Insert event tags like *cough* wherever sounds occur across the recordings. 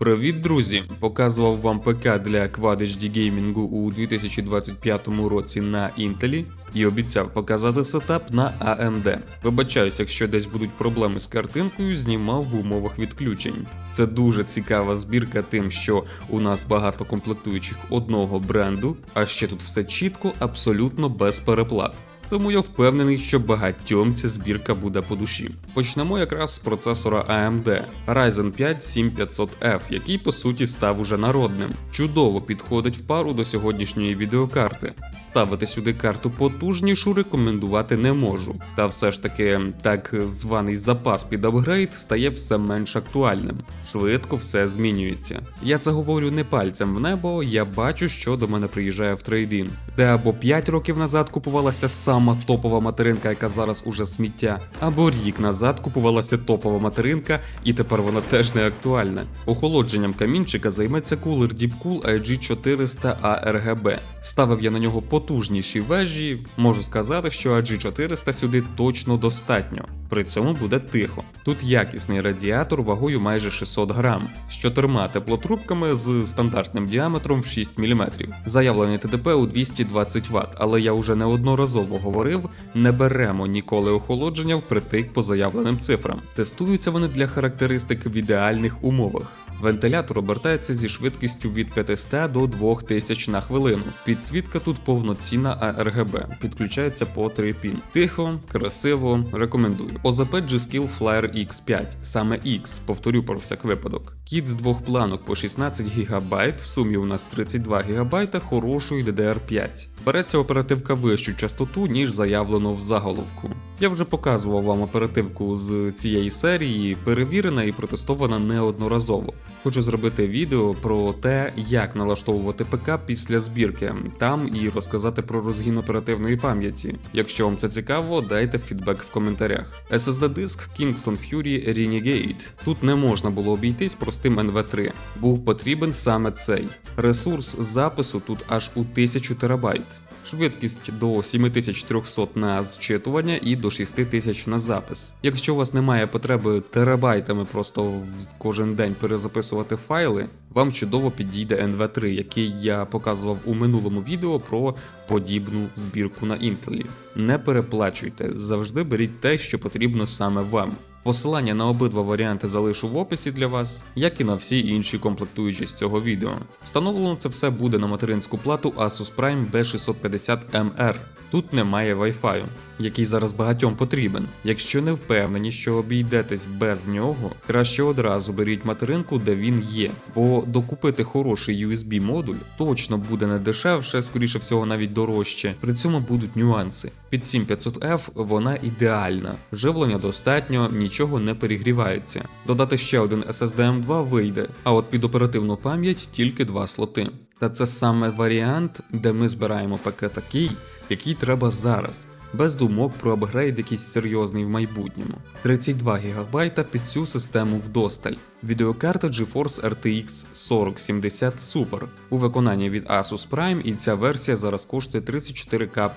Привіт, друзі! Показував вам ПК для Quad HD геймінгу у 2025 році на Intel і обіцяв показати сетап на AMD. Вибачаюсь, якщо десь будуть проблеми з картинкою, знімав в умовах відключень. Це дуже цікава збірка тим, що у нас багато комплектуючих одного бренду, а ще тут все чітко, абсолютно без переплат. Тому я впевнений, що багатьом ця збірка буде по душі. Почнемо якраз з процесора AMD Ryzen 5 7500F, який по суті став уже народним. Чудово підходить в пару до сьогоднішньої відеокарти. Ставити сюди карту потужнішу рекомендувати не можу. Та все ж таки, так званий запас під апгрейд стає все менш актуальним. Швидко все змінюється. Я це говорю не пальцем в небо, я бачу, що до мене приїжджає в трейдин, де або 5 років назад купувалася сама топова материнка, яка зараз уже сміття, або рік назад купувалася топова материнка, і тепер вона теж не актуальна. Охолодженням камінчика займеться кулер Deepcool IG400 ARGB. Ставив я на нього потужніші вежі, можу сказати, що IG400 сюди точно достатньо. При цьому буде тихо. Тут якісний радіатор вагою майже 600 грам, з чотирма теплотрубками з стандартним діаметром в 6 мм. Заявлений ТДП у 220 Вт, але я вже неодноразово говорив, не беремо ніколи охолодження впритик по заявленим цифрам. Тестуються вони для характеристик в ідеальних умовах. Вентилятор обертається зі швидкістю від 500 до 2000 на хвилину. Підсвітка тут повноцінна ARGB, підключається по 3 пін. Тихо, красиво, рекомендую. ОЗП G-Skill Flyer X5, саме X, повторю про всяк випадок. Кіт з двох планок по 16 ГБ, в сумі у нас 32 ГБ хорошої DDR5. Береться оперативка вищу частоту, ніж заявлено в заголовку. Я вже показував вам оперативку з цієї серії, перевірена і протестована неодноразово. Хочу зробити відео про те, як налаштовувати ПК після збірки, там і розказати про розгін оперативної пам'яті. Якщо вам це цікаво, дайте фідбек в коментарях. SSD диск Kingston Fury Renegade. Тут не можна було обійтись простим NV3. Був потрібен саме цей. Ресурс запису тут аж у 1000 терабайт. Швидкість до 7300 на зчитування і до 6000 на запис. Якщо у вас немає потреби терабайтами просто кожен день перезаписувати файли, вам чудово підійде NV3, який я показував у минулому відео про подібну збірку на Intel. Не переплачуйте, завжди беріть те, що потрібно саме вам. Посилання на обидва варіанти залишу в описі для вас, як і на всі інші комплектуючі з цього відео. Встановлено це все буде на материнську плату Asus Prime B650MR. Тут немає Wi-Fi, який зараз багатьом потрібен. Якщо не впевнені, що обійдетесь без нього, краще одразу беріть материнку, де він є, бо докупити хороший USB модуль точно буде не дешевше, скоріше всього навіть дорожче. При цьому будуть нюанси. Під 7500F вона ідеальна, живлення достатньо, нічого не перегрівається. Додати ще один SSD M2 вийде, а от під оперативну пам'ять тільки два слоти. Та це саме варіант, де ми збираємо ПК такий, який треба зараз. Без думок про апгрейд якийсь серйозний в майбутньому. 32 ГБ під цю систему вдосталь. Відеокарта GeForce RTX 4070 Super у виконанні від Asus Prime, і ця версія зараз коштує 34К.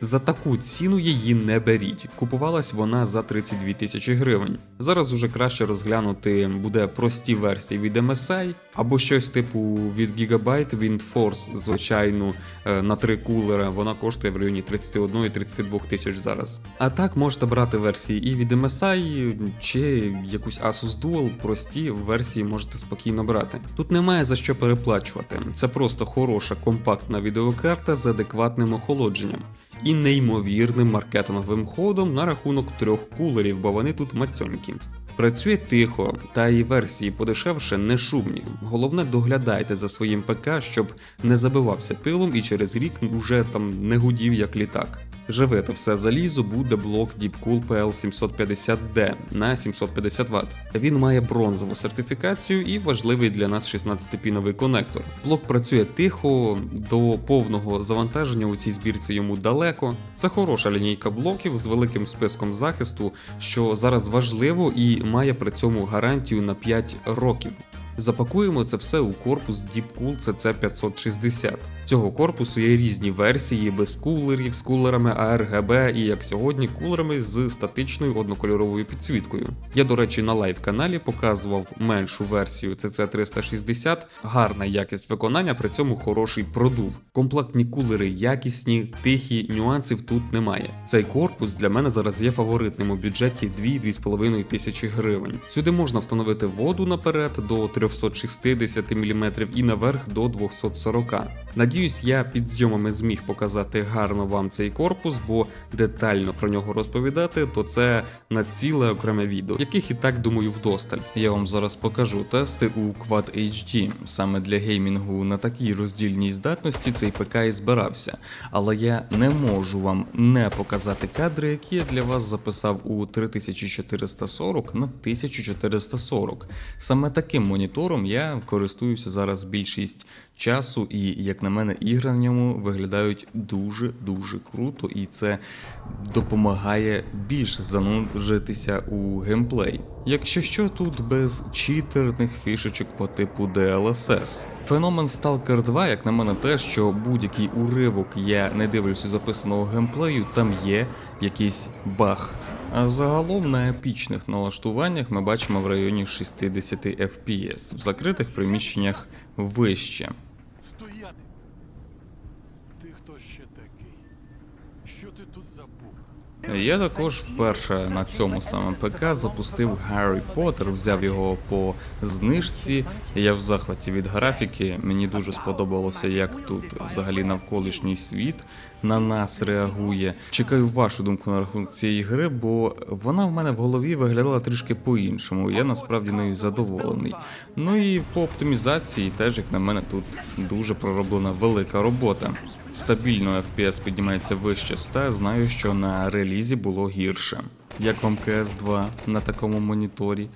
За таку ціну її не беріть. Купувалась вона за 32 тисячі гривень. Зараз уже краще розглянути буде прості версії від MSI або щось типу від Gigabyte WindForce, звичайну е, на три кулера. Вона коштує в районі 31 і 32 тисяч зараз. А так можете брати версії і від MSI, чи якусь Asus Dual, прості версії можете спокійно брати. Тут немає за що переплачувати. Це просто хороша компактна відеокарта з адекватним охолодженням. І неймовірним маркетинговим ходом на рахунок трьох кулерів, бо вони тут мацьонькі. Працює тихо, та і версії подешевше не шумні. Головне, доглядайте за своїм ПК, щоб не забивався пилом і через рік вже там не гудів як літак. Живе те все залізо буде блок Deepcool PL750D на 750 Вт. Він має бронзову сертифікацію і важливий для нас 16-піновий конектор. Блок працює тихо, до повного завантаження у цій збірці йому далеко. Це хороша лінійка блоків з великим списком захисту, що зараз важливо і має при цьому гарантію на 5 років. Запакуємо це все у корпус Deepcool CC560. Цього корпусу є різні версії без кулерів, з кулерами ARGB і як сьогодні кулерами з статичною однокольоровою підсвіткою. Я, до речі, на лайв-каналі показував меншу версію CC360, гарна якість виконання, при цьому хороший продув. Комплектні кулери якісні, тихі, нюансів тут немає. Цей корпус для мене зараз є фаворитним у бюджеті 2-2,5 тисячі гривень. Сюди можна встановити воду наперед до 360 мм і наверх до 240. Надіюсь, я під зйомами зміг показати гарно вам цей корпус, бо детально про нього розповідати, то це на ціле окреме відео, яких і так думаю вдосталь. Я вам зараз покажу тести у Quad HD. Саме для геймінгу на такій роздільній здатності цей ПК і збирався. Але я не можу вам не показати кадри, які я для вас записав у 3440 на 1440. Саме таким монітором я користуюся зараз більшість часу, і, як на мене, ігри на ньому виглядають дуже-дуже круто, і це допомагає більше зануритися у геймплей. Якщо що, тут без читерних фішечок по типу DLSS. Феномен Stalker 2, як на мене, те, що будь-який уривок я не дивлюся записаного геймплею, там є якийсь баг. Загалом на епічних налаштуваннях ми бачимо в районі 60 FPS, в закритих приміщеннях вище. Стояти! Ти хто ще такий? Що ти тут забув? Я також вперше на цьому саме ПК запустив Гаррі Поттер, взяв його по знижці. Я в захваті від графіки. Мені дуже сподобалося, як тут взагалі навколишній світ на нас реагує. Чекаю вашу думку на рахунок цієї гри, бо вона в мене в голові виглядала трішки по-іншому. Я насправді нею задоволений. Ну і по оптимізації теж, як на мене, тут дуже пророблена велика робота. Стабільно FPS піднімається вище 100, знаю, що на релізі було гірше. Як вам CS2 на такому моніторі?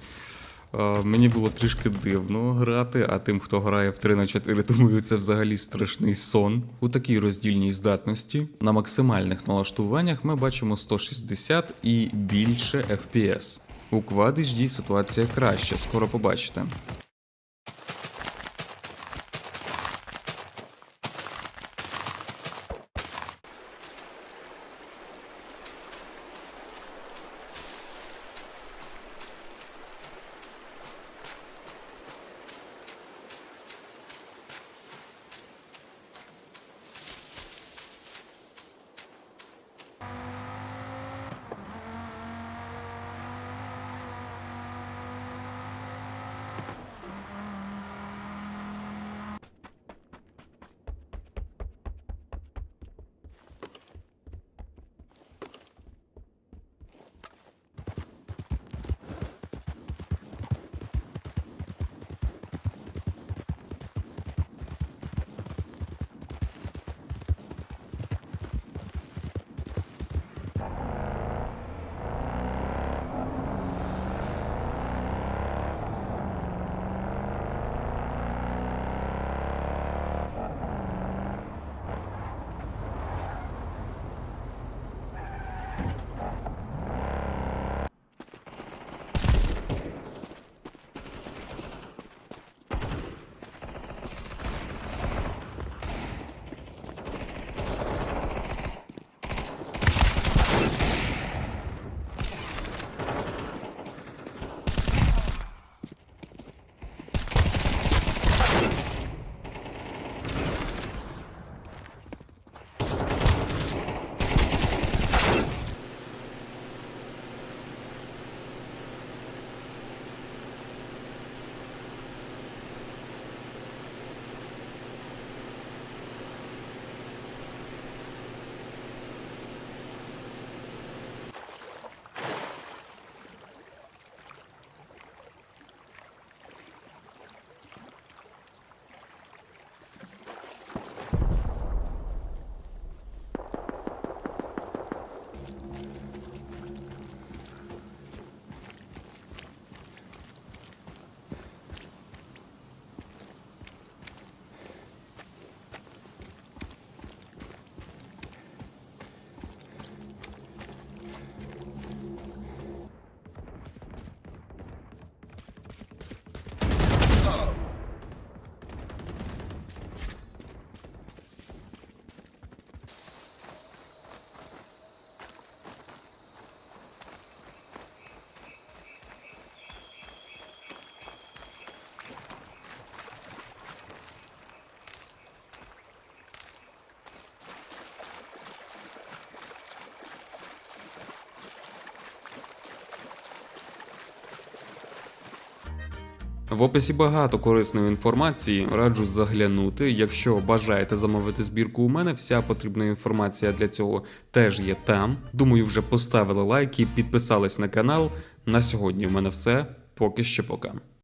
Е, Мені було трішки дивно грати, а тим, хто грає в 3 на 4, *laughs* думаю, це взагалі страшний сон. У такій роздільній здатності на максимальних налаштуваннях ми бачимо 160 і більше FPS. У Quad HD ситуація краща, скоро побачите. В описі багато корисної інформації, раджу заглянути. Якщо бажаєте замовити збірку у мене, вся потрібна інформація для цього теж є там. Думаю, вже поставили лайк і підписались на канал. На сьогодні в мене все. Поки що пока.